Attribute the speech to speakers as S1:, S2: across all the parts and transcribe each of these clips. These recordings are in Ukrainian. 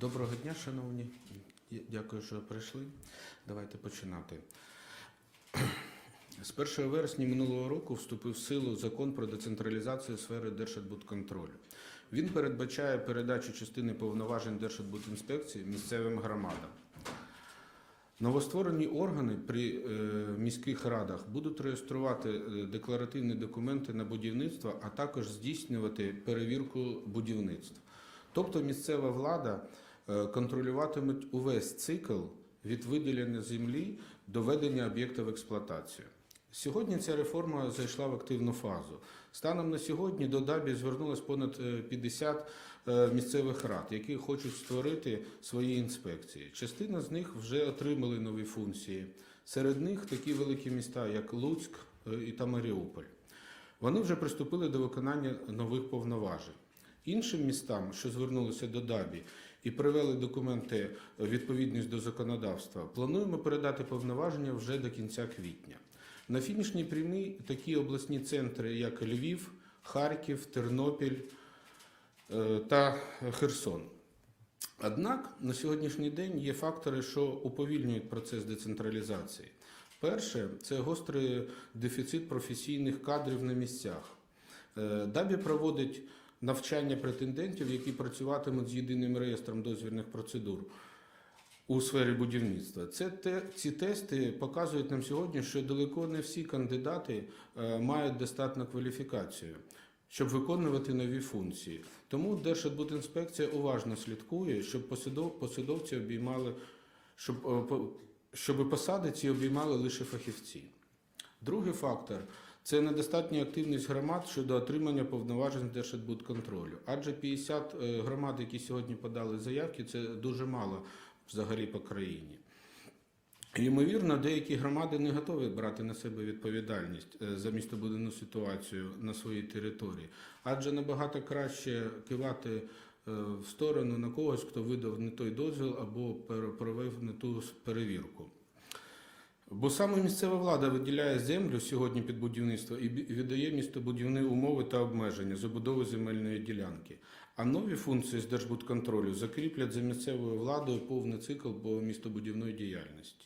S1: Доброго дня, шановні. Дякую, що прийшли. Давайте починати. З 1 вересня минулого року вступив в силу закон про децентралізацію сфери Держадбудконтролю. Він передбачає передачу частини повноважень Держадбудінспекції місцевим громадам. Новостворені органи при е, міських радах будуть реєструвати е, декларативні документи на будівництво, а також здійснювати перевірку будівництв. Тобто місцева влада е, контролюватиме увесь цикл від виділення землі до ведення об'єкта в експлуатацію. Сьогодні ця реформа зайшла в активну фазу. Станом на сьогодні до ДАБІ звернулось понад е, 50 е, місцевих рад, які хочуть створити свої інспекції. Частина з них вже отримали нові функції. Серед них такі великі міста, як Луцьк е, і та Маріуполь. Вони вже приступили до виконання нових повноважень. Іншим містам, що звернулися до ДАБІ і привели документи відповідність до законодавства, плануємо передати повноваження вже до кінця квітня. На фінішній прямій такі обласні центри, як Львів, Харків, Тернопіль е, та Херсон. Однак на сьогоднішній день є фактори, що уповільнюють процес децентралізації. Перше це гострий дефіцит професійних кадрів на місцях. Е, ДАБІ проводить навчання претендентів, які працюватимуть з єдиним реєстром дозвільних процедур у сфері будівництва. Це те, ці тести показують нам сьогодні, що далеко не всі кандидати е, мають достатню кваліфікацію, щоб виконувати нові функції. Тому Держадбудінспекція уважно слідкує, щоб посадов, посадовці обіймали, щоб, е, щоб посади ці обіймали лише фахівці. Другий фактор це недостатня активність громад щодо отримання повноважень Держадбудконтролю. Адже 50 е, громад, які сьогодні подали заявки, це дуже мало взагалі по країні. Ймовірно, деякі громади не готові брати на себе відповідальність е, за містобудівну ситуацію на своїй території, адже набагато краще кивати е, в сторону на когось, хто видав не той дозвіл або провів не ту перевірку. Бо саме місцева влада виділяє землю сьогодні під будівництво і віддає містобудівні умови та обмеження забудови земельної ділянки. А нові функції з Держбудконтролю закріплять за місцевою владою повний цикл по містобудівної діяльності.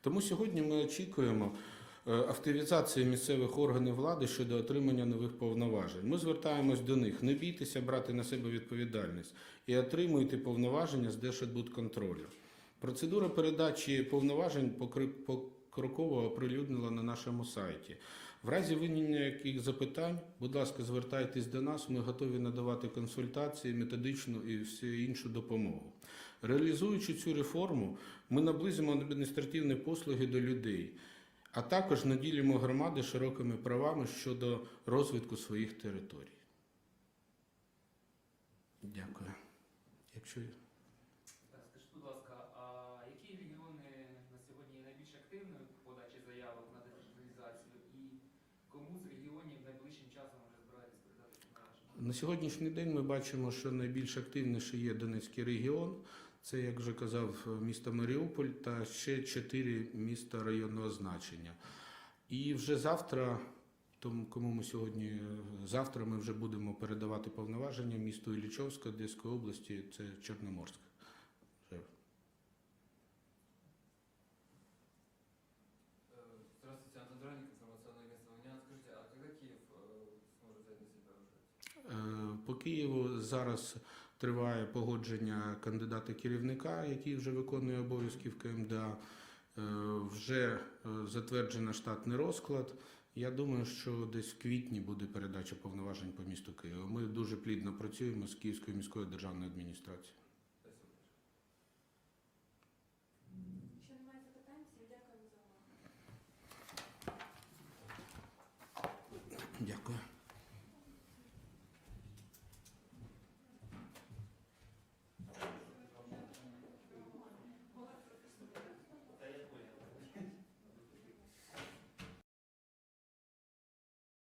S1: Тому сьогодні ми очікуємо е, активізації місцевих органів влади щодо отримання нових повноважень. Ми звертаємось до них. Не бійтеся брати на себе відповідальність і отримуйте повноваження з Держбудконтролю. Процедура передачі повноважень покроково оприлюднила на нашому сайті. В разі виникнення яких запитань, будь ласка, звертайтесь до нас. Ми готові надавати консультації, методичну і всю іншу допомогу. Реалізуючи цю реформу, ми наблизимо адміністративні послуги до людей, а також наділимо громади широкими правами щодо розвитку своїх територій. Дякую. Якщо
S2: Так, скажіть, будь ласка, а які регіони на сьогодні найбільш подачі заявок на децентралізацію і кому з регіонів найближчим часом вже збираєтесь передати?
S1: На сьогоднішній день ми бачимо, що найбільш активніше є Донецький регіон. Це, як вже казав, місто Маріуполь та ще чотири міста районного значення. І вже завтра, тому кому ми сьогодні завтра ми вже будемо передавати повноваження місту Іллічовська, Одеської області, це Чорноморськ. Е, по Києву зараз триває погодження кандидата керівника, який вже виконує обов'язки в КМДА. Е, вже е, затверджено штатний розклад. Я думаю, що десь в квітні буде передача повноважень по місту Києва. Ми дуже плідно працюємо з Київською міською державною адміністрацією. Якщо за увагу. Дякую.